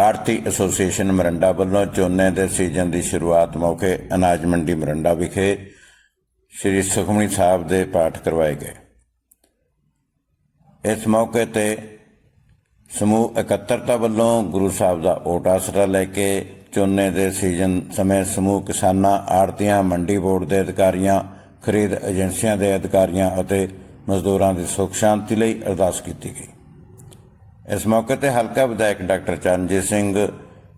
ਆੜਤੀ association Maranda ਵੱਲੋਂ ਝੋਨੇ ਦੇ ਸੀਜ਼ਨ ਦੀ ਸ਼ੁਰੂਆਤ ਮੌਕੇ ਅਨਾਜ ਮੰਡੀ ਮਰੰਡਾ ਵਿਖੇ ਸ੍ਰੀ ਸੁਖਮਨੀ ਸਾਹਿਬ ਦੇ ਪਾਠ ਕਰਵਾਏ ਗਏ। ਇਸ ਮੌਕੇ ਤੇ ਸਮੂਹ ਇਕੱਤਰਤਾ ਵੱਲੋਂ ਗੁਰੂ ਸਾਹਿਬ ਦਾ ਓਟ ਆਸਰਾ ਲੈ ਕੇ ਝੋਨੇ ਦੇ ਸੀਜ਼ਨ ਸਮੇਂ ਸਮੂਹ ਕਿਸਾਨਾਂ ਆੜਤੀਆਂ ਮੰਡੀ ਬੋਰਡ ਦੇ ਅਧਿਕਾਰੀਆਂ, ਖਰੀਦ ਏਜੰਸੀਆਂ ਦੇ ਅਧਿਕਾਰੀਆਂ ਅਤੇ ਮਜ਼ਦੂਰਾਂ ਦੀ ਸੁੱਖ ਸ਼ਾਂਤੀ ਲਈ ਅਰਦਾਸ ਕੀਤੀ ਗਈ। ਇਸ ਮੌਕੇ ਤੇ ਹਲਕਾ ਵਿਧਾਇਕ doctor Charanjit Singh,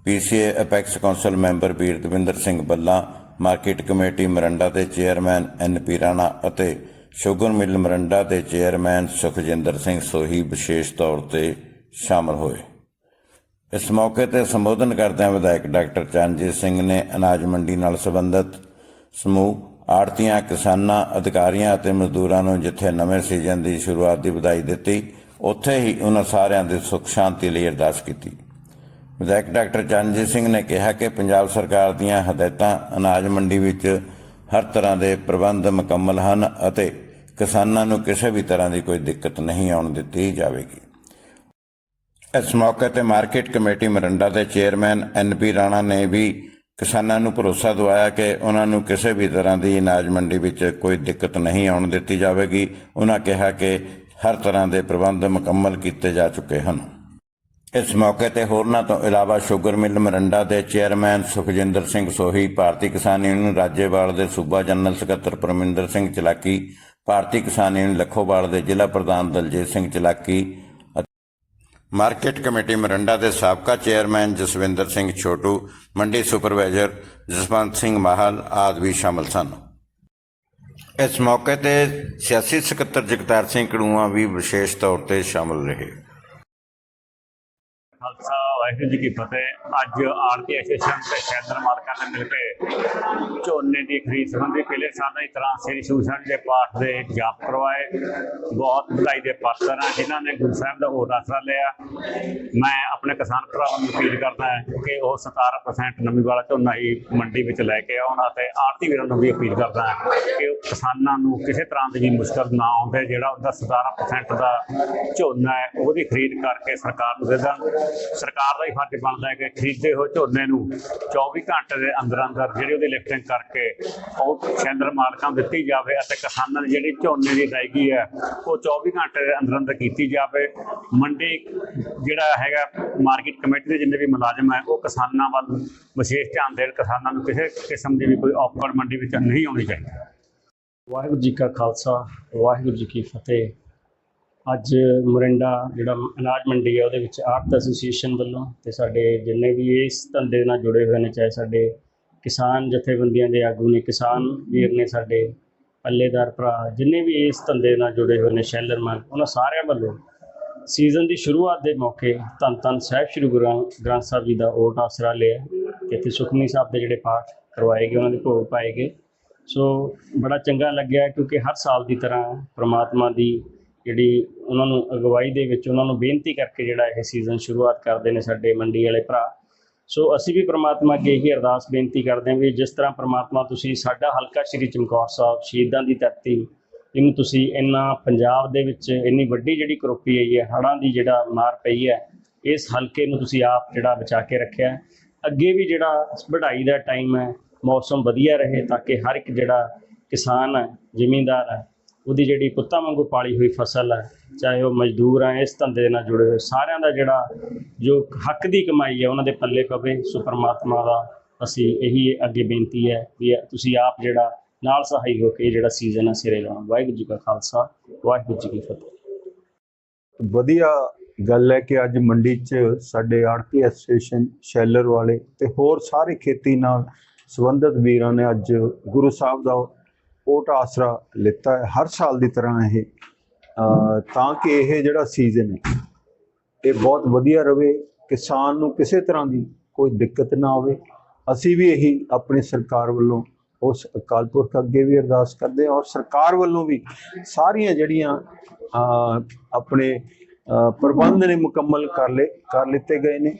PCA apex council member Veer Davinder Singh Balla, market committee Maranda ਦੇ ਚੇਅਰਮੈਨ ਐਨ ਪੀ ਰਾਣਾ ਅਤੇ ਸ਼ੂਗਰ ਮਿਲ ਮਰੰਡਾ ਦੇ ਚੇਅਰਮੈਨ ਸੁਖਜਿੰਦਰ ਸਿੰਘ ਸੋਹੀ ਵਿਸ਼ੇਸ਼ ਤੌਰ ਤੇ ਸ਼ਾਮਲ ਹੋਏ। ਇਸ ਮੌਕੇ ਤੇ ਸੰਬੋਧਨ ਕਰਦਿਆਂ ਵਿਧਾਇਕ ਡਾਕਟਰ ਚਰਨਜੀਤ ਸਿੰਘ ਨੇ ਅਨਾਜ ਮੰਡੀ ਨਾਲ ਸੰਬੰਧਿਤ ਸਮੂਹ ਆੜਤੀਆਂ ਕਿਸਾਨਾਂ, ਅਧਿਕਾਰੀਆਂ ਅਤੇ ਮਜ਼ਦੂਰਾਂ ਨੂੰ ਜਿੱਥੇ ਨਵੇਂ ਸੀਜ਼ਨ ਦੀ ਸ਼ੁਰੂਆਤ ਦੀ ਵਧਾਈ ਦਿੱਤੀ ਉੱਥੇ ਹੀ ਉਹਨਾਂ ਸਾਰਿਆਂ ਦੀ ਸੁੱਖ ਸ਼ਾਂਤੀ ਲਈ ਅਰਦਾਸ ਕੀਤੀ। ਵਿਧਾਇਕ ਡਾਕਟਰ ਚਰਨਜੀਤ ਸਿੰਘ ਨੇ ਕਿਹਾ ਕਿ ਪੰਜਾਬ ਸਰਕਾਰ ਦੀਆਂ ਹਦਾਇਤਾਂ ਅਨਾਜ ਮੰਡੀ ਵਿੱਚ ਹਰ ਤਰ੍ਹਾਂ ਦੇ ਪ੍ਰਬੰਧ ਮੁਕੰਮਲ ਹਨ ਅਤੇ ਕਿਸਾਨਾਂ ਨੂੰ ਕਿਸੇ ਵੀ ਤਰ੍ਹਾਂ ਦੀ ਕੋਈ ਦਿੱਕਤ ਨਹੀਂ ਆਉਣ ਦਿੱਤੀ ਜਾਵੇਗੀ। ਇਸ ਮੌਕੇ ਤੇ ਮਾਰਕੀਟ ਕਮੇਟੀ ਮਰੰਡਾ ਦੇ ਚੇਅਰਮੈਨ ਐਨਪੀ ਰਾਣਾ ਨੇ ਵੀ ਕਿਸਾਨਾਂ ਨੂੰ ਭਰੋਸਾ ਦਿਵਾਇਆ ਕਿ ਉਹਨਾਂ ਨੂੰ ਕਿਸੇ ਵੀ ਤਰ੍ਹਾਂ ਦੀ ਅਨਾਜ ਮੰਡੀ ਵਿੱਚ ਕੋਈ ਦਿੱਕਤ ਨਹੀਂ ਆਉਣ ਦਿੱਤੀ ਜਾਵੇਗੀ। ਉਹਨਾਂ ਕਿਹਾ ਕਿ ਹਰ ਤਰ੍ਹਾਂ ਦੇ ਪ੍ਰਬੰਧ ਮੁਕੰਮਲ ਕੀਤੇ ਜਾ ਚੁੱਕੇ ਹਨ। ਇਸ ਮੌਕੇ ਤੇ ਹੋਰਨਾਂ ਤੋਂ ਇਲਾਵਾ ਸ਼ੂਗਰ ਮਿਲ ਮਰੰਡਾ ਦੇ ਚੇਅਰਮੈਨ ਸੁਖਜਿੰਦਰ ਸਿੰਘ ਸੋਹੀ, ਭਾਰਤੀ ਕਿਸਾਨ ਯੂਨੀਅਨ ਰਾਜੇਵਾਲ ਦੇ ਸੂਬਾ ਜਨਰਲ ਸਕੱਤਰ ਪਰਮਿੰਦਰ ਸਿੰਘ ਚਲਾਕੀ, ਭਾਰਤੀ ਕਿਸਾਨ ਯੂਨੀਅਨ ਲੱਖੋਵਾਲ ਦੇ ਜ਼ਿਲ੍ਹਾ ਪ੍ਰਧਾਨ ਦਲਜੀਤ ਸਿੰਘ ਚਲਾਕੀ ਮਾਰਕੀਟ ਕਮੇਟੀ ਮਰੰਡਾ ਦੇ ਸਾਬਕਾ ਚੇਅਰਮੈਨ ਜਸਵਿੰਦਰ ਸਿੰਘ ਛੋਟੂ, ਮੰਡੀ ਸੁਪਰਵਾਈਜ਼ਰ ਜਸਵੰਤ ਸਿੰਘ ਮਾਹਲ ਆਦਿ ਵੀ ਸ਼ਾਮਲ ਸਨ। ਇਸ ਮੌਕੇ ਤੇ ਸਿਆਸੀ ਸਕੱਤਰ ਜਗਤਾਰ ਸਿੰਘ ਕੜੂਆ ਵੀ ਵਿਸ਼ੇਸ਼ ਤੌਰ ਤੇ ਸ਼ਾਮਲ ਰਹੇ। ਖਾਲਸਾ, ਵਾਹਿਗੁਰੂ ਜੀ ਕੀ ਫਤਿਹ। ਅੱਜ ਆਰਤੀ ਐਸੋਸੀਏਸ਼ਨ ਤੇ ਸ਼ੈਦਰ ਮਾਲਕਾਂ ਨੇ ਮਿਲ ਕੇ ਝੋਨੇ ਦੀ ਖਰੀਦ ਸੰਬੰਧੀ ਪਹਿਲੇ ਸਾਲਾਂ ਦੀ ਤਰ੍ਹਾਂ ਸ੍ਰੀ ਸੂਸ਼ਣ ਦੇ ਪਾਠ ਦੇ ਜਾਪ ਕਰਵਾਏ। ਬਹੁਤ ਵਧਾਈ ਦੇ ਪਾਤਰ ਆ, ਜਿਨ੍ਹਾਂ ਨੇ ਗੁਰੂ ਸਾਹਿਬ ਦਾ ਹੋਰ ਆਸਰਾ ਲਿਆ। ਮੈਂ ਆਪਣੇ ਕਿਸਾਨ ਭਰਾਵਾਂ ਨੂੰ ਅਪੀਲ ਕਰਦਾ ਕਿ ਉਹ 17% ਨਮੀ ਵਾਲਾ ਝੋਨਾ ਹੀ ਮੰਡੀ ਵਿੱਚ ਲੈ ਕੇ ਆਉਣ ਅਤੇ ਆੜਤੀ ਵੀਰਾਂ ਨੂੰ ਵੀ ਅਪੀਲ ਕਰਦਾ ਕਿ ਉਹ ਕਿਸਾਨਾਂ ਨੂੰ ਕਿਸੇ ਤਰ੍ਹਾਂ ਦੀ ਵੀ ਮੁਸ਼ਕਲ ਨਾ ਆਉਂਦੇ। ਜਿਹੜਾ ਉਹਦਾ 17% ਦਾ ਝੋਨਾ ਹੈ, ਉਹਦੀ ਖਰੀਦ ਕਰਕੇ ਸਰਕਾਰ ਨੂੰ ਦੇ ਦੇਣ। ਸਰਕਾਰ ਦਾ ਹੀ ਫਰਜ਼ ਬਣਦਾ ਹੈ ਕਿ ਖਰੀਦੇ ਹੋਏ ਝੋਨੇ ਨੂੰ 24 ਘੰਟੇ ਦੇ ਅੰਦਰ ਅੰਦਰ ਜਿਹੜੀ ਉਹਦੀ ਲਿਫਟਿੰਗ ਕਰਕੇ ਉਹ ਸ਼ੈਲਰ ਮਾਲਕਾਂ ਦਿੱਤੀ ਜਾਵੇ ਅਤੇ ਕਿਸਾਨਾਂ ਦੀ ਜਿਹੜੀ ਝੋਨੇ ਦੀ ਅਦਾਇਗੀ ਹੈ, ਉਹ 24 ਘੰਟੇ ਦੇ ਅੰਦਰ ਅੰਦਰ ਕੀਤੀ ਜਾਵੇ। ਮੰਡੀ ਜਿਹੜਾ ਹੈਗਾ, ਮਾਰਕੀਟ ਕਮੇਟੀ ਦੇ ਜਿੰਨੇ ਵੀ ਮੁਲਾਜ਼ਮ ਹੈ, ਉਹ ਕਿਸਾਨਾਂ ਵੱਲ ਵਿਸ਼ੇਸ਼ ਧਿਆਨ ਦੇਣ, ਕਿਸਾਨਾਂ ਨੂੰ ਕਿਸੇ ਕਿਸਮ ਦੀ ਵੀ ਕੋਈ ਔਕੜ ਮੰਡੀ ਵਿੱਚ ਨਹੀਂ ਆਉਣੀ ਚਾਹੀਦੀ। ਵਾਹਿਗੁਰੂ ਜੀ ਕਾ ਖਾਲਸਾ, ਵਾਹਿਗੁਰੂ ਜੀ ਕੀ ਫਤਿਹ। ਅੱਜ ਮੋਰਿੰਡਾ ਜਿਹੜਾ ਅਨਾਜ ਮੰਡੀ ਹੈ ਉਹਦੇ ਵਿੱਚ ਆੜਤ ਐਸੋਸੀਏਸ਼ਨ ਵੱਲੋਂ ਤੇ ਸਾਡੇ ਜਿੰਨੇ ਵੀ ਇਸ ਧੰਦੇ ਨਾਲ ਜੁੜੇ ਹੋਏ ਨੇ, ਚਾਹੇ ਸਾਡੇ ਕਿਸਾਨ ਜਥੇਬੰਦੀਆਂ ਦੇ ਆਗੂ ਨੇ, ਕਿਸਾਨ ਵੀਰ ਨੇ, ਸਾਡੇ ਪੱਲੇਦਾਰ ਭਰਾ, ਜਿੰਨੇ ਵੀ ਇਸ ਧੰਦੇ ਨਾਲ ਜੁੜੇ ਹੋਏ ਨੇ ਸ਼ੈਲਰਮੈਨ ਉਹਨਾਂ ਸਾਰਿਆਂ ਵੱਲੋਂ ਸੀਜ਼ਨ ਦੀ ਸ਼ੁਰੂਆਤ ਦੇ ਮੌਕੇ ਧੰਨ ਧੰਨ ਸਾਹਿਬ ਸ੍ਰੀ ਗੁਰੂ, ਗ੍ਰੰਥ ਸਾਹਿਬ ਜੀ ਦਾ ਓਟ ਆਸਰਾ ਲਿਆ ਤੇ ਇੱਥੇ ਸੁਖਮਨੀ ਸਾਹਿਬ ਦੇ ਜਿਹੜੇ ਪਾਠ ਕਰਵਾਏ ਗਏ, ਉਹਨਾਂ ਦੇ ਭੋਗ ਪਾਏ ਗਏ। ਸੋ ਬੜਾ ਚੰਗਾ ਲੱਗਿਆ, ਕਿਉਂਕਿ ਹਰ ਸਾਲ ਦੀ ਤਰ੍ਹਾਂ ਪ੍ਰਮਾਤਮਾ ਦੀ ਜਿਹੜੀ ਉਹਨਾਂ ਨੂੰ ਅਗਵਾਈ ਦੇ ਵਿੱਚ ਉਹਨਾਂ ਨੂੰ ਬੇਨਤੀ ਕਰਕੇ ਜਿਹੜਾ ਇਹ ਸੀਜ਼ਨ ਸ਼ੁਰੂਆਤ ਕਰਦੇ ਨੇ ਸਾਡੇ ਮੰਡੀ ਵਾਲੇ ਭਰਾ। ਸੋ ਅਸੀਂ ਵੀ ਪ੍ਰਮਾਤਮਾ ਅੱਗੇ ਇਹੀ ਅਰਦਾਸ ਬੇਨਤੀ ਕਰਦੇ ਹਾਂ ਵੀ ਜਿਸ ਤਰ੍ਹਾਂ ਪ੍ਰਮਾਤਮਾ ਤੁਸੀਂ ਸਾਡਾ ਹਲਕਾ ਸ਼੍ਰੀ ਚਮਕੌਰ ਸਾਹਿਬ ਸ਼ਹੀਦਾਂ ਦੀ ਧਰਤੀ, ਇਹਨੂੰ ਤੁਸੀਂ ਇੰਨਾ ਪੰਜਾਬ ਦੇ ਵਿੱਚ ਇੰਨੀ ਵੱਡੀ ਜਿਹੜੀ ਕਰੋਪੀ ਆਈ ਹੈ ਹੜ੍ਹਾਂ ਦੀ ਜਿਹੜਾ ਮਾਰ ਪਈ ਹੈ, ਇਸ ਹਲਕੇ ਨੂੰ ਤੁਸੀਂ ਆਪ ਜਿਹੜਾ ਬਚਾ ਕੇ ਰੱਖਿਆ ਅੱਗੇ ਵੀ ਜਿਹੜਾ ਵਢਾਈ ਦਾ ਟਾਈਮ ਹੈ, ਮੌਸਮ ਵਧੀਆ ਰਹੇ ਤਾਂ ਕਿ ਹਰ ਇੱਕ ਜਿਹੜਾ ਕਿਸਾਨ ਹੈ, ਜ਼ਿਮੀਂਦਾਰ ਹੈ ਉਹਦੀ ਜਿਹੜੀ ਪੁੱਤਾਂ ਵਾਂਗੂ ਪਾਲੀ ਹੋਈ ਫਸਲ ਹੈ ਚਾਹੇ ਉਹ ਮਜ਼ਦੂਰ ਆ, ਇਸ ਧੰਦੇ ਨਾਲ ਜੁੜੇ ਹੋਏ, ਸਾਰਿਆਂ ਦਾ ਜਿਹੜਾ ਜੋ ਹੱਕ ਦੀ ਕਮਾਈ ਹੈ ਉਹਨਾਂ ਦੇ ਪੱਲੇ ਪਵੇ ਸੋ ਪਰਮਾਤਮਾ ਦਾ ਅਸੀਂ ਇਹੀ ਅੱਗੇ ਬੇਨਤੀ ਹੈ ਵੀ ਤੁਸੀਂ ਆਪ ਜਿਹੜਾ ਨਾਲ ਸਹਾਈ ਹੋ ਕੇ ਜਿਹੜਾ ਸੀਜ਼ਨ ਹੈ ਸਿਰੇ ਲਾਉਣਾ। ਵਾਹਿਗੁਰੂ ਜੀ ਕਾ ਖਾਲਸਾ, ਵਾਹਿਗੁਰੂ ਜੀ ਕੀ ਫਤਿਹ। ਵਧੀਆ ਗੱਲ ਹੈ ਕਿ ਅੱਜ ਮੰਡੀ 'ਚ ਸਾਡੇ ਆੜਤੀ ਐਸੋਸੀਏਸ਼ਨ ਸ਼ੈਲਰ ਵਾਲੇ ਤੇ ਹੋਰ ਸਾਰੇ ਖੇਤੀ ਨਾਲ ਸੰਬੰਧਿਤ ਵੀਰਾਂ ਨੇ ਅੱਜ ਗੁਰੂ ਸਾਹਿਬ ਦਾ ਕੋਟ ਆਸਰਾ ਲਿੱਤਾ ਹੈ, ਹਰ ਸਾਲ ਦੀ ਤਰ੍ਹਾਂ ਇਹ ਤਾਂ ਕਿ ਇਹ ਜਿਹੜਾ ਸੀਜ਼ਨ ਹੈ, ਇਹ ਬਹੁਤ ਵਧੀਆ ਰਵੇ, ਕਿਸਾਨ ਨੂੰ ਕਿਸੇ ਤਰ੍ਹਾਂ ਦੀ ਕੋਈ ਦਿੱਕਤ ਨਾ ਆਵੇ। ਅਸੀਂ ਵੀ ਇਹੀ ਆਪਣੀ ਸਰਕਾਰ ਵੱਲੋਂ ਉਸ ਅਕਾਲ ਪੁਰਖ ਅੱਗੇ ਵੀ ਅਰਦਾਸ ਕਰਦੇ ਹਾਂ ਔਰ ਸਰਕਾਰ ਵੱਲੋਂ ਵੀ ਸਾਰੀਆਂ ਜਿਹੜੀਆਂ ਆਪਣੇ ਪ੍ਰਬੰਧ ਨੇ ਮੁਕੰਮਲ ਕਰ ਲਏ, ਕਰ ਲਿੱਤੇ ਗਏ ਨੇ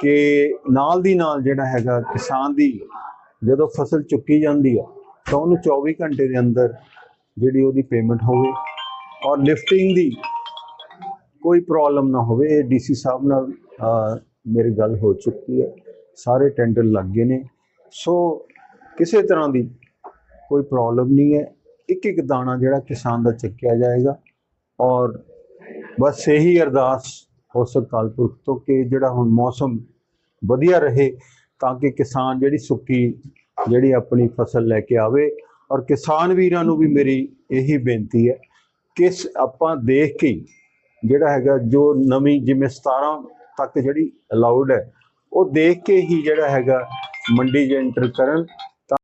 ਕਿ ਨਾਲ ਦੀ ਨਾਲ ਜਿਹੜਾ ਹੈਗਾ ਕਿਸਾਨ ਦੀ ਜਦੋਂ ਫਸਲ ਚੁੱਕੀ ਜਾਂਦੀ ਆ ਤਾਂ ਉਹਨੂੰ 24 ਘੰਟੇ ਦੇ ਅੰਦਰ ਜਿਹੜੀ ਉਹਦੀ ਪੇਮੈਂਟ ਹੋਵੇ ਔਰ ਲਿਫਟਿੰਗ ਦੀ ਕੋਈ ਪ੍ਰੋਬਲਮ ਨਾ ਹੋਵੇ, ਇਹ ਡੀਸੀ ਸਾਹਿਬ ਨਾਲ ਮੇਰੀ ਗੱਲ ਹੋ ਚੁੱਕੀ ਹੈ। ਸਾਰੇ ਟੈਂਡਰ ਲੱਗ ਗਏ ਨੇ। ਸੋ ਕਿਸੇ ਤਰ੍ਹਾਂ ਦੀ ਕੋਈ ਪ੍ਰੋਬਲਮ ਨਹੀਂ ਹੈ। ਇੱਕ ਇੱਕ ਦਾਣਾ ਜਿਹੜਾ ਕਿਸਾਨ ਦਾ ਚੱਕਿਆ ਜਾਏਗਾ ਔਰ ਬਸ ਇਹੀ ਅਰਦਾਸ ਹੋ ਅਕਾਲ ਤੋਂ ਕਿ ਜਿਹੜਾ ਹੁਣ ਮੌਸਮ ਵਧੀਆ ਰਹੇ ਤਾਂ ਕਿ ਕਿਸਾਨ ਜਿਹੜੀ ਸੁੱਕੀ ਜਿਹੜੀ ਆਪਣੀ ਫਸਲ ਲੈ ਕੇ ਆਵੇ ਔਰ ਕਿਸਾਨ ਵੀਰਾਂ ਨੂੰ ਵੀ ਮੇਰੀ ਇਹੀ ਬੇਨਤੀ ਹੈ ਕਿ ਇਸ ਆਪਾਂ ਦੇਖ ਕੇ ਹੀ ਜਿਹੜਾ ਹੈਗਾ ਜੋ ਨਵੀਂ ਜਿਵੇਂ 17 ਤੱਕ ਜਿਹੜੀ ਅਲਾਉਡ ਹੈ, ਉਹ ਦੇਖ ਕੇ ਹੀ ਜਿਹੜਾ ਹੈਗਾ ਮੰਡੀ 'ਚ ਐਂਟਰ ਕਰਨ